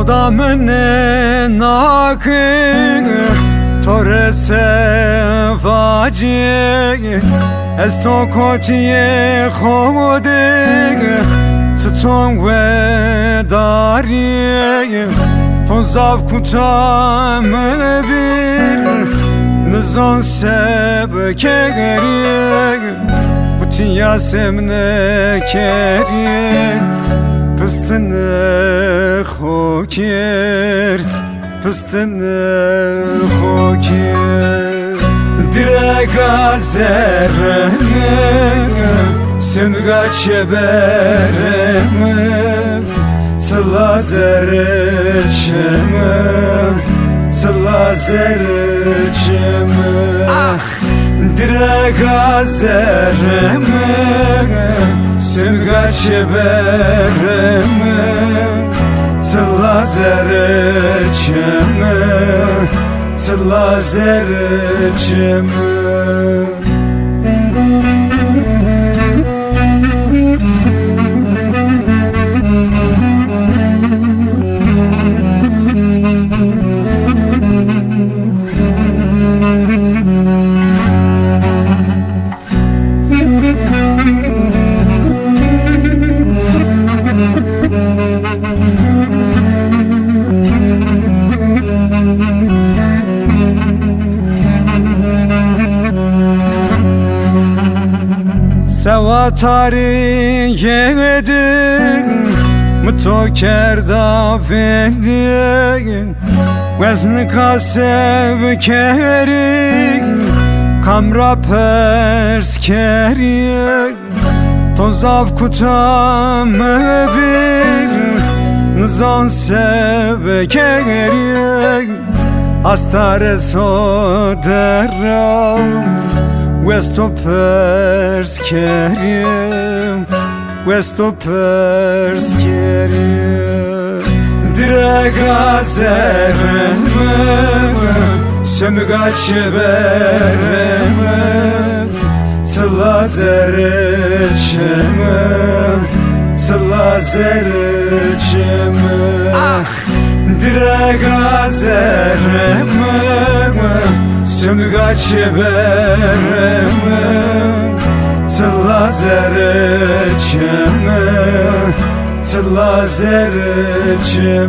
Toda mene nakın Tore sevaci Esto kotiye khode Tton ve dari Ton zav kutam bir Nizon seb kegeri Buti yasemne keri Pıstını hoker Pıstını hoker Direk azerimi Sümga çeberimi Sıla zerçimi Sıla zerçimi Ah! Direk azerimi Sümga çeberimi Sıla zerçimi Sıla zerçimi Sevatari yedin Mtoker da vendin Vezni kasev kerin Kamra pers kerin? Tozav kutam evin Nizan sev kerin? Astare so deram Westopers kerim. Westopers kerim. Direk azerimi Sömüga çeberimi Tıla zerçimi Tıla zerçimi Ah! Direk azerimi Sümga çeberimi Tıla zerçemi Tıla zerçemi